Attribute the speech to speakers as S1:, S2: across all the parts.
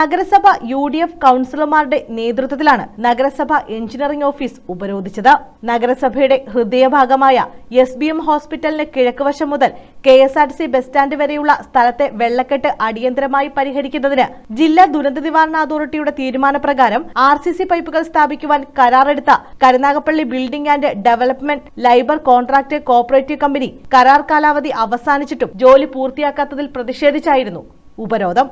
S1: നഗരസഭ U D F കൗൺസിലർമാരുടെ നേതൃത്വത്തിലാണ് നഗരസഭ എഞ്ചിനീയറിംഗ് ഓഫീസ് ഉപരോധിച്ചത്. നഗരസഭയുടെ ഹൃദയഭാഗമായ എസ് ബി എം ഹോസ്പിറ്റലിന് കിഴക്കുവശം മുതൽ K S R T C bus stand വരെയുള്ള സ്ഥലത്തെ വെള്ളക്കെട്ട് അടിയന്തരമായി പരിഹരിക്കുന്നതിന് ജില്ലാ ദുരന്ത നിവാരണ അതോറിറ്റിയുടെ തീരുമാനപ്രകാരം ആർ സി സി പൈപ്പുകൾ സ്ഥാപിക്കുവാൻ കരാറെടുത്ത Karunagappally building and development labour contract cooperative company കരാർ കാലാവധി അവസാനിച്ചിട്ടും ജോലി പൂർത്തിയാക്കാത്തതിൽ പ്രതിഷേധിച്ചായിരുന്നു ഉപരോധം.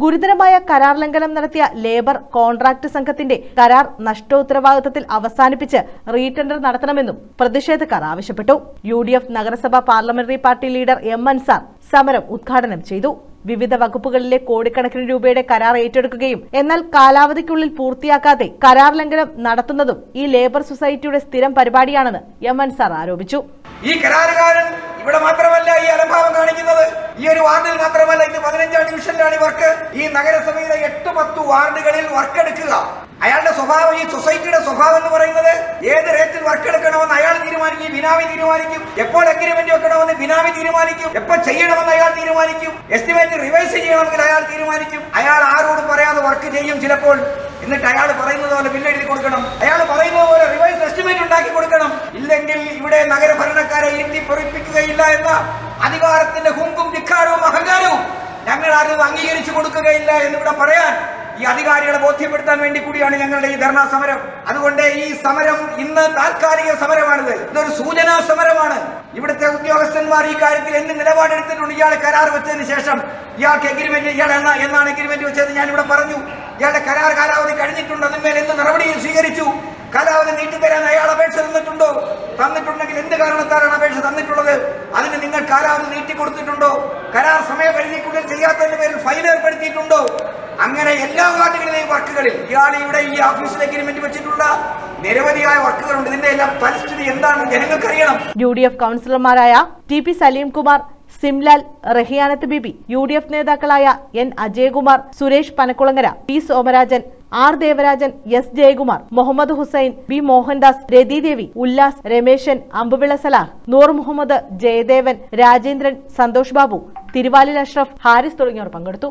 S1: ഗുരുതരമായ കരാർ ലംഘനം നടത്തിയ ലേബർ കോൺട്രാക്ട് സംഘത്തിന്റെ കരാർ നഷ്ടോത്തരവാദിത്തത്തിൽ അവസാനിപ്പിച്ച് റീടെൻഡർ നടത്തണമെന്നും പ്രതിഷേധക്കാർ ആവശ്യപ്പെട്ടു. യു നഗരസഭ parliamentary party leader M Ansar സമരം ഉദ്ഘാടനം ചെയ്തു. വിവിധ വകുപ്പുകളിലെ കോടിക്കണക്കിന് രൂപയുടെ കരാർ ഏറ്റെടുക്കുകയും എന്നാൽ കാലാവധിക്കുള്ളിൽ പൂർത്തിയാക്കാതെ കരാർ ലംഘനം നടത്തുന്നതും ഈ ലേബർ സൊസൈറ്റിയുടെ സ്ഥിരം പരിപാടിയാണെന്ന് എം അൻസാർ ആരോപിച്ചു.
S2: ഈ കരാറുകാരൻ ഇവിടെ മാത്രമല്ല ഈ അലംഭാവം കാണിക്കുന്നത്. ഈ ഒരു വാർഡിൽ മാത്രമല്ല ഇത് പതിനഞ്ചാം ഡിവിഷനിലാണ് ഇവർക്ക് ഈ നഗരസഭയിലെ എട്ട് പത്ത് വാർഡുകളിൽ വർക്ക് എടുക്കുക. അയാളുടെ സ്വഭാവം ഈ സൊസൈറ്റിയുടെ സ്വഭാവം എന്ന് പറയുന്നത് ഏത് റേറ്റിൽ വർക്ക് എടുക്കണമെന്ന് ബിനാമി തീരുമാനിക്കും. എപ്പോൾ എഗ്രിമെന്റ് വെക്കണമെന്ന് ബിനാമി തീരുമാനിക്കും. എപ്പോൾ ചെയ്യണമെന്ന് അയാൾ തീരുമാനിക്കും. എസ്റ്റിമേറ്റ് റിവൈസ് ചെയ്യണമെങ്കിൽ അയാൾ തീരുമാനിക്കും. അയാൾ ആരോടും പറയാതെ വർക്ക് ചെയ്യും ചിലപ്പോൾ. എന്നിട്ട് അയാൾ പറയുന്നത് പോലെ ബില്ല് എഴുതി കൊടുക്കണം. അയാൾ പറയുന്നത് പോലെ റിവൈസ് എസ്റ്റിമേറ്റ് ഉണ്ടാക്കി കൊടുക്കണം. ഇല്ലെങ്കിൽ ഇവിടെ നഗരഭരണക്കാരെ ഇരുത്തി പൊറിപ്പിക്കുകയില്ല എന്ന അധികാരത്തിന്റെ ഹുങ്കും ധിക്കാരവും അഹങ്കാരവും ഞങ്ങൾ ആരും അംഗീകരിച്ചു കൊടുക്കുകയില്ല എന്നിവിടെ പറയാൻ ഈ അധികാരികളെ ബോധ്യപ്പെടുത്താൻ വേണ്ടി കൂടിയാണ് ഞങ്ങളുടെ ഈ ധർണാ സമരം. അതുകൊണ്ട് ഈ സമരം ഇന്ന് താൽക്കാലിക സമരമാണിത്. ഇതൊരു സൂചനാ സമരമാണ്. ഇവിടുത്തെ ഉദ്യോഗസ്ഥന്മാർ ഈ കാര്യത്തിൽ എന്ത് നിലപാടെടുത്തിട്ടുണ്ട്? ഇയാളെ കരാർ വെച്ചതിന് ശേഷം ഇയാൾക്ക് എഗ്രിമെന്റ് ഇയാൾ എന്നാ എന്നാണ് എഗ്രിമെന്റ് വെച്ചത്? ഞാൻ ഇവിടെ പറഞ്ഞു. ഇയാളുടെ കരാർ കാലാവധി കഴിഞ്ഞിട്ടുണ്ട്. അതിന്മേൽ എന്ത് നടപടിയും സ്വീകരിച്ചു. കാലാവധി നീട്ടിത്തരാൻ അയാൾ അപേക്ഷ തന്നിട്ടുണ്ടോ? തന്നിട്ടുണ്ടെങ്കിൽ എന്ത് കാരണത്താലാണ് അപേക്ഷ തന്നിട്ടുള്ളത്? അതിന് നിങ്ങൾ കാലാവധി നീട്ടി കൊടുത്തിട്ടുണ്ടോ കരാർ സമയപരിധിക്കുള്ളിൽ ചെയ്യാത്തതിന്റെ പേരിൽ ഫൈൻ ഏർപ്പെടുത്തിയിട്ടുണ്ടോ? അങ്ങനെ എല്ലാ വാർഡുകളിലെയും വർക്കുകളിൽ ഇയാൾ ഇവിടെ ഈ ഓഫീസിൽ അഗ്രിമെന്റ് വെച്ചിട്ടുള്ള നിരവധിയായ വർക്കുകളുണ്ട്. ഇതിന്റെ എല്ലാം പരിസ്ഥിതി എന്താണ്? ജനങ്ങൾക്ക് അറിയണം
S1: യു ഡി എഫ് കൗൺസിലർമാരായ T P Salimkumar Simlal Rahiyanath Bibi U D F നേതാക്കളായ N Ajayakumar Suresh Panakkulangara P Somarajan R Devarajan S Jayakumar Muhammad Hussain B Mohandas Ratidevi Ullas Rameshan Ambuvila Salah Noor Muhammad Jayadevan Rajendran Santhosh Babu തിരുവാലിൽ Ashraf Haris തുടങ്ങിയവർ പങ്കെടുത്തു.